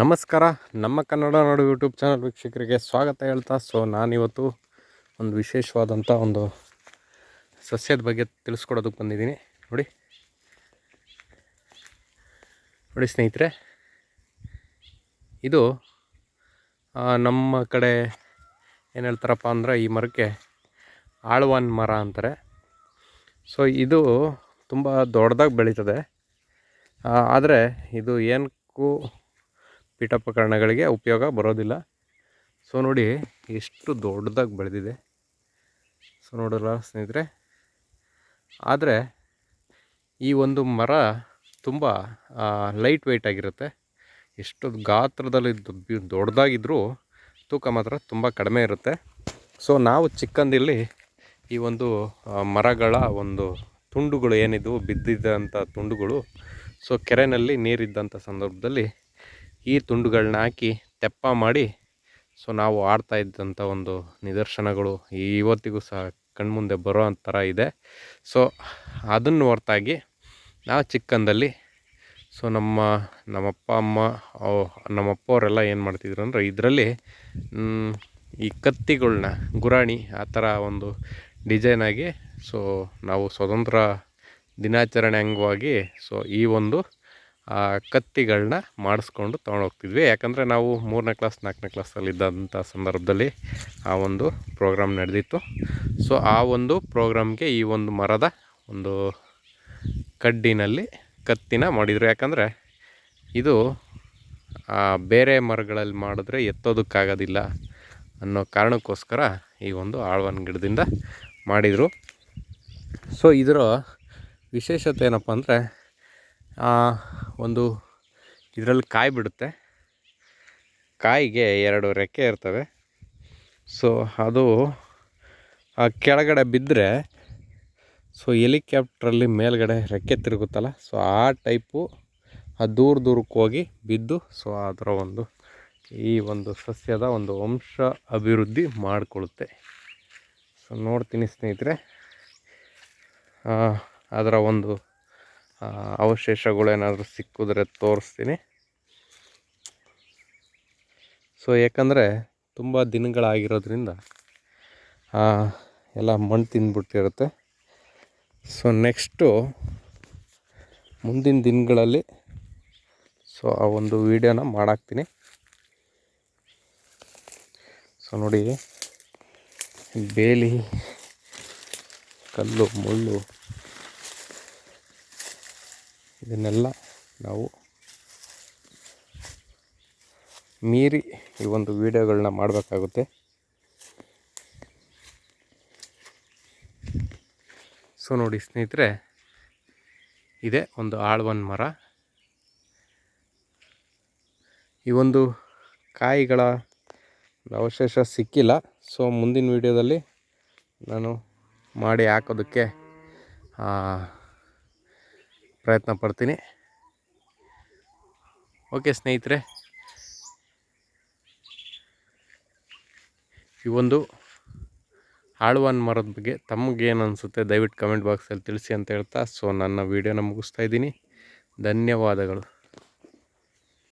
ನಮಸ್ಕಾರ. ನಮ್ಮ ಕನ್ನಡ ನಾಡು YouTube channel ವೀಕ್ಷಕರಿಗೆ ಸ್ವಾಗತ ಹೇಳ್ತಾ, ಸೊ ನಾನಿವತ್ತು ಒಂದು ವಿಶೇಷವಾದಂಥ ಒಂದು ಸಸ್ಯದ ಬಗ್ಗೆ ತಿಳಿಸ್ಕೊಡೋದಕ್ಕೆ ಬಂದಿದ್ದೀನಿ. ನೋಡಿ. ನೋಡಿ ಸ್ನೇಹಿತರೆ, ಇದು ನಮ್ಮ ಕಡೆ ಏನು ಹೇಳ್ತಾರಪ್ಪ ಅಂದರೆ ಈ ಮರಕ್ಕೆ ಆಳ್ವಾನ್ ಮರ ಅಂತಾರೆ. ಸೊ ಇದು ತುಂಬ ದೊಡ್ಡದಾಗಿ ಬೆಳೀತದೆ. ಆದರೆ ಇದು ಏನಕ್ಕೂ ಪೀಠೋಪಕರಣಗಳಿಗೆ ಉಪಯೋಗ ಬರೋದಿಲ್ಲ. ಸೊ ನೋಡಿ, ಎಷ್ಟು ದೊಡ್ಡದಾಗಿ ಬೆಳೆದಿದೆ. ಸೊ ನೋಡಲ್ಲ ಸ್ನೇಹಿತರೆ. ಆದರೆ, ಈ ಒಂದು ಮರ ತುಂಬ ಲೈಟ್ ವೆಯ್ಟ್ ಆಗಿರುತ್ತೆ. ಎಷ್ಟು ಗಾತ್ರದಲ್ಲಿ ದೊಡ್ಡದಾಗಿದ್ದರೂ ತೂಕ ಮಾತ್ರ ತುಂಬ ಕಡಿಮೆ ಇರುತ್ತೆ. ಸೊ ನಾವು ಚಿಕ್ಕಂದಿಲ್ಲಿ ಈ ಒಂದು ಮರಗಳ ಒಂದು ತುಂಡುಗಳು ಏನಿದ್ವು, ಬಿದ್ದಿದ್ದಂಥ ತುಂಡುಗಳು ಸೊ ಕೆರೆಯಲ್ಲಿ ನೀರಿದ್ದಂಥ ಸಂದರ್ಭದಲ್ಲಿ ಈ ತುಂಡುಗಳನ್ನ ಹಾಕಿ ತೆಪ್ಪ ಮಾಡಿ, ಸೊ ನಾವು ಆಡ್ತಾ ಇದ್ದಂಥ ಒಂದು ನಿದರ್ಶನಗಳು ಇವತ್ತಿಗೂ ಸಹ ಕಣ್ಮುಂದೆ ಬರೋ ಥರ ಇದೆ. ಸೊ ಅದನ್ನು ಹೊರತಾಗಿ ನಾವು ಚಿಕ್ಕಂದಲ್ಲಿ, ಸೊ ನಮ್ಮ ನಮ್ಮಪ್ಪ, ಅಮ್ಮ ನಮ್ಮಪ್ಪ ಅವರೆಲ್ಲ ಏನು ಮಾಡ್ತಿದ್ರು ಅಂದರೆ ಇದರಲ್ಲಿ ಈ ಕತ್ತಿಗಳನ್ನ ಗುರಾಣಿ ಆ ಥರ ಒಂದು ಡಿಸೈನಾಗಿ ಸೊ ನಾವು ಸ್ವತಂತ್ರ ದಿನಾಚರಣೆ ಅಂಗವಾಗಿ, ಸೊ ಈ ಒಂದು ಕತ್ತಿಗಳನ್ನ ಮಾಡಿಸ್ಕೊಂಡು ತೊಗೊಂಡೋಗ್ತಿದ್ವಿ. ಯಾಕಂದರೆ ನಾವು ಮೂರನೇ ಕ್ಲಾಸ್, ನಾಲ್ಕನೇ ಕ್ಲಾಸಲ್ಲಿ ಇದ್ದಂಥ ಸಂದರ್ಭದಲ್ಲಿ ಆ ಒಂದು ಪ್ರೋಗ್ರಾಮ್ ನಡೆದಿತ್ತು. ಸೊ, ಆ ಒಂದು ಪ್ರೋಗ್ರಾಮ್ಗೆ ಈ ಒಂದು ಮರದ ಒಂದು ಕಡ್ಡಿನಲ್ಲಿ ಕತ್ತಿನ ಮಾಡಿದರು. ಯಾಕಂದರೆ ಇದು ಬೇರೆ ಮರಗಳಲ್ಲಿ ಮಾಡಿದ್ರೆ ಎತ್ತೋದಕ್ಕಾಗೋದಿಲ್ಲ ಅನ್ನೋ ಕಾರಣಕ್ಕೋಸ್ಕರ ಈ ಒಂದು ಆಳ್ವನ್ ಗಿಡದಿಂದ ಮಾಡಿದರು. ಸೊ, ಇದರ ವಿಶೇಷತೆ ಏನಪ್ಪ ಅಂದರೆ ಒಂದು ಇದರಲ್ಲಿ ಕಾಯಿ ಬಿಡುತ್ತೆ. ಕಾಯಿಗೆ ಎರಡು ರೆಕ್ಕೆ ಇರ್ತವೆ. ಸೊ, ಅದು ಆ ಕೆಳಗಡೆ ಬಿದ್ದರೆ ಸೊ ಹೆಲಿಕ್ಯಾಪ್ಟ್ರಲ್ಲಿ ಮೇಲ್ಗಡೆ ರೆಕ್ಕೆ ತಿರುಗುತ್ತಲ್ಲ, ಸೊ, ಆ ಟೈಪು ಆ ದೂರ ದೂರಕ್ಕೆ ಹೋಗಿ ಬಿದ್ದು, ಸೊ, ಅದರ ಒಂದು ಈ ಒಂದು ಸಸ್ಯದ ಒಂದು ವಂಶ ಅಭಿವೃದ್ಧಿ ಮಾಡಿಕೊಳ್ಳುತ್ತೆ. ಸೊ, ನೋಡ್ತೀನಿ ಸ್ನೇಹಿತರೆ. ಅದರ ಒಂದು ಅವಶೇಷಗಳೇನಾದರೂ ಸಿಕ್ಕಿದ್ರೆ ತೋರಿಸ್ತೀನಿ. ಸೊ ಯಾಕಂದರೆ ತುಂಬ ದಿನಗಳಾಗಿರೋದ್ರಿಂದ ಎಲ್ಲ ಮಣ್ಣು ತಿಂದ್ಬಿಟ್ಟಿರುತ್ತೆ. ಸೊ ನೆಕ್ಸ್ಟು ಮುಂದಿನ ದಿನಗಳಲ್ಲಿ ಸೊ ಆ ಒಂದು ವೀಡಿಯೋನ ಮಾಡಾಕ್ತೀನಿ. ಸೊ ನೋಡಿ, ಬೇಲಿ, ಕಲ್ಲು, ಮುಳ್ಳು ಇದನ್ನೆಲ್ಲ ನಾವು ಮೀರಿ ಈ ಒಂದು ವಿಡಿಯೋಗಳನ್ನ ಮಾಡಬೇಕಾಗುತ್ತೆ. ಸೊ ನೋಡಿ ಸ್ನೇಹಿತರೆ, ಇದೆ ಒಂದು ಆಳ್ವನ್ ಮರ. ಈ ಒಂದು ಕಾಯಿಗಳ ಅವಶೇಷ ಸಿಕ್ಕಿಲ್ಲ. ಸೊ ಮುಂದಿನ ವಿಡಿಯೋದಲ್ಲಿ ನಾನು ಮಾಡಿ ಹಾಕೋದಕ್ಕೆ ಪ್ರಯತ್ನ ಪಡ್ತೀನಿ. ಓಕೆ ಸ್ನೇಹಿತರೆ, ಈ ಒಂದು ಆಳ್ವನ್ ಮರದ ಬಗ್ಗೆ ತಮಗೇನು ಅನಿಸುತ್ತೆ ದಯವಿಟ್ಟು ಕಮೆಂಟ್ ಬಾಕ್ಸಲ್ಲಿ ತಿಳಿಸಿ ಅಂತ ಹೇಳ್ತಾ, ಸೊ ನನ್ನ ವೀಡಿಯೋನ ಮುಗಿಸ್ತಾ ಇದ್ದೀನಿ. ಧನ್ಯವಾದಗಳು.